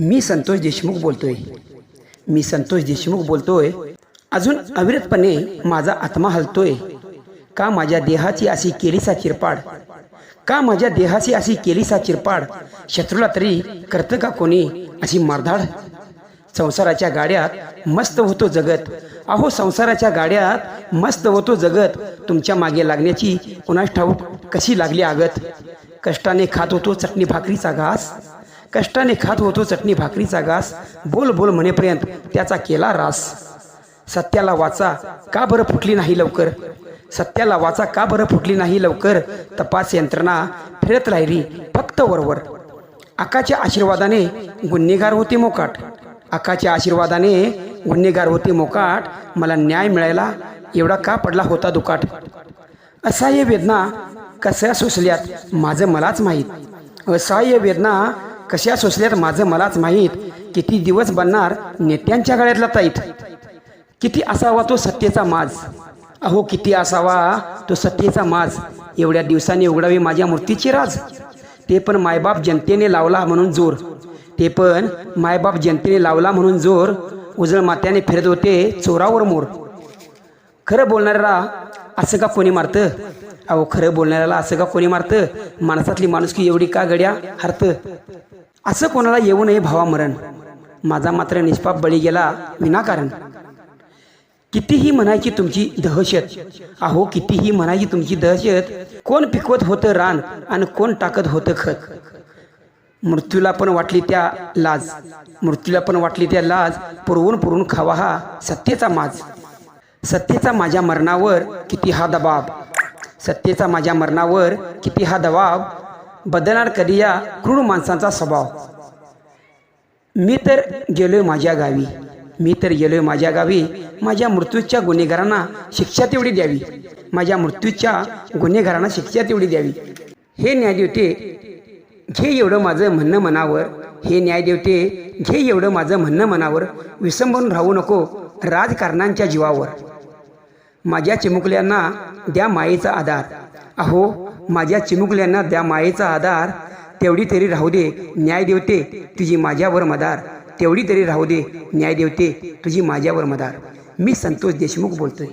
मी संतोष देशमुख बोलतोय. मी संतोष देशमुख बोलतोय. अजून अविरतपणे माझा आत्मा हलतोय. का माझ्या देहाची अशी केलीसा चिरपाड? का माझ्या देहाची अशी केलीसा चिरपाड? शत्रूला तरी करतं का कोणी अशी मारधाड? संसाराच्या गाड्यात मस्त होतो जगत. अहो संसाराच्या गाड्यात मस्त होतो जगत. तुमच्या मागे लागण्याची कुणास ठाऊक कशी लागली आगत? कष्टाने खात होतो चटणी भाकरीचा घास. कष्टाने खात होतो चटणी भाकरीचा घास बोल बोल म्हणेपर्यंत त्याचा केला रास. सत्याला वाचा का बरं फुटली नाही लवकर? सत्याला वाचा का बरं फुटली नाही लवकर? तपास यंत्रणा फिरत राहिली फक्त वरवर. आकाच्या आशीर्वादाने गुन्हेगार होते मोकाट. आकाच्या आशीर्वादाने गुन्हेगार होते मोकाट. मला न्याय मिळायला एवढा का पडला होता दुकाट? असहाय्य वेदना कशा सोसल्यात? माझं मलाच माहीत. असहाय्य वेदना कशा सोसल्यात माझं मलाच माहीत. किती दिवस बनणार नेत्यांच्या गळ्यातला ताईत किती असावा तो सत्तेचा माज. अहो किती असावा तो सत्तेचा माज. एवढ्या दिवसांनी उघडावी माझ्या मूर्तीची राज. ते पण मायबाप जनतेने लावला म्हणून जोर. ते पण मायबाप जनतेने लावला म्हणून जोर. उजळ मात्याने फिरत होते चोरावर मोर. खरं बोलणाऱ्याला असं का कोणी मारतं? अहो खरं बोलणाऱ्याला असं का कोणी मारतं? माणसातली माणुसकी एवढी का गड्या हरतं. असं कोणाला येऊ नये भावा मरण माझा मात्र निष्पाप बळी गेला विनाकारण. कितीही म्हणायची तुमची दहशत. अहो कितीही म्हणायची तुमची दहशत. कोण पिकवत होतं रान आणि कोण टाकत होतं खत? मृत्यूला पण वाटली त्या लाज. मृत्यूला पण वाटली त्या लाज. पुरवून पुरवून खावा हा सत्तेचा माज. सत्तेचा माझ्या मरणावर किती हा दबाब. सत्तेचा माझ्या मरणावर किती हा दबाव? बदलणार कधी या क्रूर माणसांचा स्वभाव? मी तर गेलोय माझ्या गावी. मी तर गेलोय माझ्या गावी. माझ्या मृत्यूच्या गुन्हेगारांना शिक्षा तेवढी द्यावी. माझ्या मृत्यूच्या गुन्हेगारांना शिक्षा तेवढी द्यावी. हे न्यायदेवते घे एवढं माझं म्हणणं मनावर. हे न्यायदेवते घे एवढं माझं म्हणणं मनावर. विसंबून राहू नको राजकारणांच्या जीवावर. माझ्या चिमुकल्यांना द्या मायेचा आधार. अहो माझ्या चिमुकल्यांना द्या मायेचा आधार. तेवढी तरी राहू दे न्याय देवते तुझी माझ्यावर मदार. तेवढी तरी राहू दे न्याय देवते तुझी माझ्यावर मदार. मी संतोष देशमुख बोलतोय.